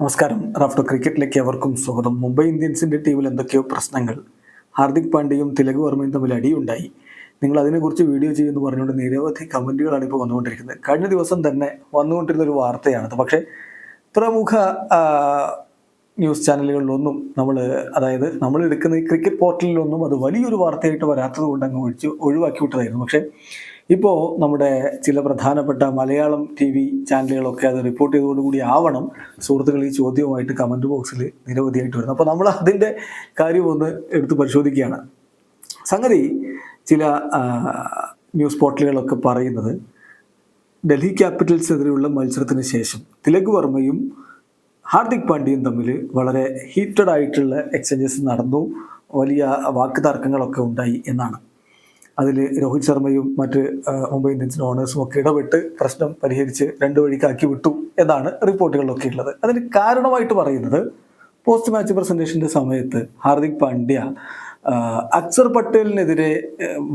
നമസ്കാരം. റാഫ്റ്റോ ക്രിക്കറ്റിലേക്ക് അവർക്കും സ്വാഗതം. മുംബൈ ഇന്ത്യൻസിന്റെ ടീമിൽ എന്തൊക്കെയോ പ്രശ്നങ്ങൾ. ഹാർദിക് പാണ്ഡ്യയും തിലക് വർമ്മയും തമ്മിൽ അടിയുണ്ടായി. നിങ്ങൾ അതിനെക്കുറിച്ച് വീഡിയോ ചെയ്യുമെന്ന് പറഞ്ഞുകൊണ്ട് നിരവധി കമന്റുകളാണ് ഇപ്പോൾ വന്നുകൊണ്ടിരിക്കുന്നത്. കഴിഞ്ഞ ദിവസം തന്നെ വന്നുകൊണ്ടിരുന്ന ഒരു വാർത്തയാണത്. പക്ഷേ പ്രമുഖ ന്യൂസ് ചാനലുകളിലൊന്നും നമ്മൾ അതായത് നമ്മൾ എടുക്കുന്ന ഈ ക്രിക്കറ്റ് പോർട്ടലിലൊന്നും അത് വലിയൊരു വാർത്തയായിട്ട് വരാത്തത് കൊണ്ട് അങ്ങ് ഒഴിച്ച് ഒഴിവാക്കി വിട്ടതായിരുന്നു. പക്ഷേ ഇപ്പോൾ നമ്മുടെ ചില പ്രധാനപ്പെട്ട മലയാളം ടി വി ചാനലുകളൊക്കെ അത് റിപ്പോർട്ട് ചെയ്തതോടുകൂടി ആവണം. സുഹൃത്തുക്കൾ ഈ ചോദ്യവുമായിട്ട് കമന്റ് ബോക്സിൽ നിരവധിയായിട്ട് വരുന്നു. അപ്പോൾ നമ്മൾ അതിന്റെ കാര്യം ഒന്ന് എടുത്ത് പരിശോധിക്കുകയാണ്. സംഗതി ചില ന്യൂസ് പോർട്ടലുകളൊക്കെ പറയുന്നത് ഡൽഹി ക്യാപിറ്റൽസിനെതിരെയുള്ള മത്സരത്തിന് ശേഷം. തിലക് വർമ്മയും ഹാർദിക് പാണ്ഡ്യയും തമ്മിൽ വളരെ ഹീറ്റഡ് ആയിട്ടുള്ള എക്സ്ചേഞ്ചസ് നടന്നു. വലിയ വാക്ക് തർക്കങ്ങളൊക്കെ ഉണ്ടായി എന്നാണ്. അതിൽ രോഹിത് ശർമ്മയും മറ്റ് മുംബൈ ഇന്ത്യൻസിന് ഓണേഴ്സും ഒക്കെ ഇടപെട്ട് പ്രശ്നം പരിഹരിച്ച് രണ്ടു വഴിക്കാക്കി വിട്ടു എന്നാണ് റിപ്പോർട്ടുകളിലൊക്കെ ഉള്ളത്. അതിന് കാരണമായിട്ട് പറയുന്നത് പോസ്റ്റ് മാച്ച് പ്രസന്റേഷന്റെ സമയത്ത് ഹാർദിക് പാണ്ഡ്യ അക്സർ പട്ടേലിനെതിരെ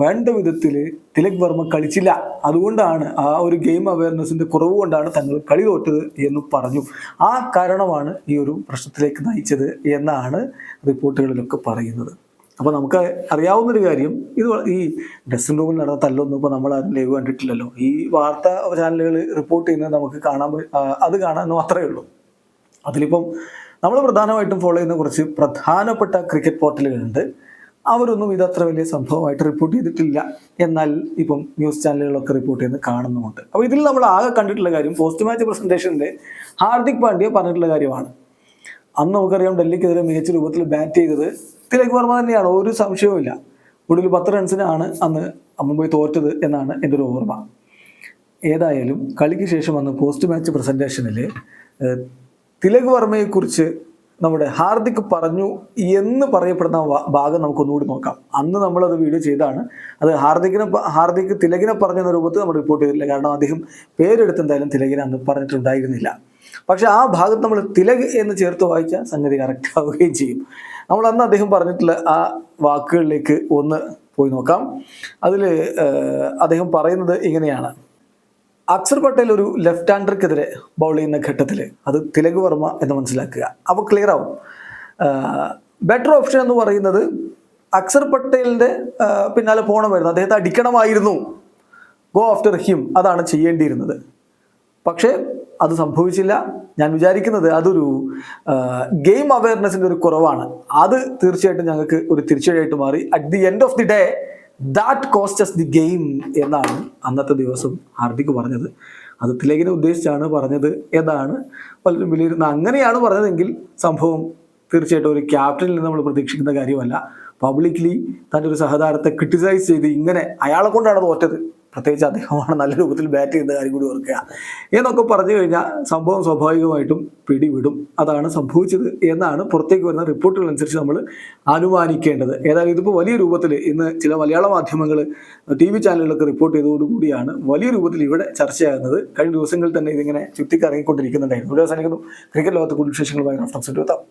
വേണ്ട വിധത്തിൽ തിലക് വർമ്മ കളിച്ചില്ല. അതുകൊണ്ടാണ് ആ ഒരു ഗെയിം അവയർനെസ്സിന്റെ കുറവ് കൊണ്ടാണ് തങ്ങൾ കളി തോറ്റത് എന്ന് പറഞ്ഞു. ആ കാരണമാണ് ഈ ഒരു പ്രശ്നത്തിലേക്ക് നയിച്ചത് എന്നാണ് റിപ്പോർട്ടുകളിലൊക്കെ പറയുന്നത്. അപ്പോൾ നമുക്ക് അറിയാവുന്നൊരു കാര്യം ഇത് ഈ ഡ്രസ്സിംഗ് റൂമിൽ നടന്ന തല്ലൊന്നും ഇപ്പോൾ നമ്മൾ ആരും ലൈവ് കണ്ടിട്ടില്ലല്ലോ. ഈ വാർത്താ ചാനലുകൾ റിപ്പോർട്ട് ചെയ്യുന്നത് നമുക്ക് കാണാൻ അത് കാണാൻ മാത്രമേ ഉള്ളൂ. അതിലിപ്പം നമ്മൾ പ്രധാനമായിട്ടും ഫോളോ ചെയ്യുന്ന കുറച്ച് പ്രധാനപ്പെട്ട ക്രിക്കറ്റ് പോർട്ടലുകളുണ്ട്. അവരൊന്നും ഇത് അത്ര വലിയ സംഭവമായിട്ട് റിപ്പോർട്ട് ചെയ്തിട്ടില്ല. എന്നാൽ ഇപ്പം ന്യൂസ് ചാനലുകളൊക്കെ റിപ്പോർട്ട് ചെയ്യുന്നത് കാണുന്നുമുണ്ട്. അപ്പോൾ ഇതിൽ നമ്മൾ ആകെ കണ്ടിട്ടുള്ള കാര്യം പോസ്റ്റ് മാച്ച് പ്രസന്റേഷന്റെ ഹാർദിക് പാണ്ഡ്യ പറഞ്ഞിട്ടുള്ള കാര്യമാണ്. അന്ന് നമുക്കറിയാം ഡൽഹിക്കെതിരെ മികച്ച രൂപത്തിൽ ബാറ്റ് ചെയ്തത് തിലക് വർമ്മ തന്നെയാണ്. ഒരു സംശയവുമില്ല ഒടുവിൽ പത്ത് റൺസിനാണ് അന്ന് മുംബൈ തോറ്റത് എന്നാണ് എന്റെ ഒരു ഓർമ്മ. ഏതായാലും കളിക്ക് ശേഷം അന്ന് പോസ്റ്റ് മാച്ച് പ്രസന്റേഷനിൽ തിലക് വർമ്മയെക്കുറിച്ച് നമ്മുടെ ഹാർദിക് പറഞ്ഞു എന്ന് പറയപ്പെടുന്ന ഭാഗം നമുക്കൊന്നുകൂടി നോക്കാം. അന്ന് നമ്മളത് വീഡിയോ ചെയ്താണ് അത് ഹാർദിക്കിനെ ഹാർദിക് തിലകിനെ പറഞ്ഞ രൂപത്തിൽ നമ്മൾ റിപ്പോർട്ട് ചെയ്തില്ല കാരണം അദ്ദേഹം പേരെടുത്ത് എന്തായാലും തിലകിനെ അന്ന് പറഞ്ഞിട്ടുണ്ടായിരുന്നില്ല. പക്ഷെ ആ ഭാഗത്ത് നമ്മൾ തിലക് എന്ന് ചേർത്ത് വായിച്ചാൽ സംഗതി കറക്റ്റ് ആവുകയും ചെയ്യും. നമ്മൾ അന്ന് അദ്ദേഹം പറഞ്ഞിട്ടുള്ള ആ വാക്കുകളിലേക്ക് ഒന്ന് പോയി നോക്കാം. അതിൽ അദ്ദേഹം പറയുന്നത് ഇങ്ങനെയാണ്. അക്സർ പട്ടേൽ ഒരു ലെഫ്റ്റ് ഹാൻഡർക്കെതിരെ ബൗൾ ചെയ്യുന്ന ഘട്ടത്തിൽ അത് തിലക് വർമ്മ എന്ന് മനസ്സിലാക്കുക. അവ ക്ലിയർ ആവും. ബെറ്റർ ഓപ്ഷൻ എന്ന് പറയുന്നത് അക്സർ പട്ടേലിന്റെ പിന്നാലെ പോകണമായിരുന്നു അദ്ദേഹത്തെ അടിക്കണമായിരുന്നു. ഗോ ആഫ്റ്റർ ഹിം അതാണ് ചെയ്യേണ്ടിയിരുന്നത്. പക്ഷേ അത് സംഭവിച്ചില്ല. ഞാൻ വിചാരിക്കുന്നത് അതൊരു ഗെയിം അവയർനെസ്സിന്റെ ഒരു കുറവാണ്. അത് തീർച്ചയായിട്ടും ഞങ്ങൾക്ക് ഒരു തിരിച്ചടിയായിട്ട് മാറി. At the end of the day that costs the game എന്നാണ് അന്നത്തെ ദിവസം ഹാർദിക് പറഞ്ഞത്. അത് തിലകിനെ ഉദ്ദേശിച്ചാണ് പറഞ്ഞത് എന്നാണ് പലരും വിലയിരുന്നത് അങ്ങനെയാണ് പറഞ്ഞതെങ്കിൽ സംഭവം തീർച്ചയായിട്ടും ഒരു ക്യാപ്റ്റനിൽ നിന്ന് നമ്മൾ പ്രതീക്ഷിക്കുന്ന കാര്യമല്ല. പബ്ലിക്ലി തന്റെ ഒരു സഹതാരത്തെ ക്രിട്ടിസൈസ് ചെയ്ത് ഇങ്ങനെ അയാളെ കൊണ്ടാണ് തോറ്റത്. പ്രത്യേകിച്ച് അദ്ദേഹമാണ് നല്ല രൂപത്തിൽ ബാറ്റ് ചെയ്യുന്ന കാര്യം കൂടി ഓർക്കുക. എന്നൊക്കെ പറഞ്ഞു കഴിഞ്ഞാൽ സംഭവം സ്വാഭാവികമായിട്ടും പിടിവിടും. അതാണ് സംഭവിച്ചത് എന്നാണ് പുറത്തേക്ക് വരുന്ന റിപ്പോർട്ടുകൾ അനുസരിച്ച് നമ്മൾ അനുമാനിക്കേണ്ടത്. ഏതായാലും ഇതിപ്പോൾ വലിയ രൂപത്തിൽ ഇന്ന് ചില മലയാള മാധ്യമങ്ങൾ ടി വി ചാനലുകളൊക്കെ റിപ്പോർട്ട് ചെയ്തതോടുകൂടിയാണ് വലിയ രൂപത്തിൽ ഇവിടെ ചർച്ചയാകുന്നത്. കഴിഞ്ഞ ദിവസങ്ങളിൽ തന്നെ ഇതിങ്ങനെ ചുറ്റിക്കറങ്ങിക്കൊണ്ടിരിക്കുന്നുണ്ടായിരുന്നു. ഇവിടെ അവസാനിക്കുന്നു ക്രിക്കറ്റ് ലോകത്തെ കൂടുതൽ വിശേഷങ്ങളുമായി റഫറൻസ് എടുത്താം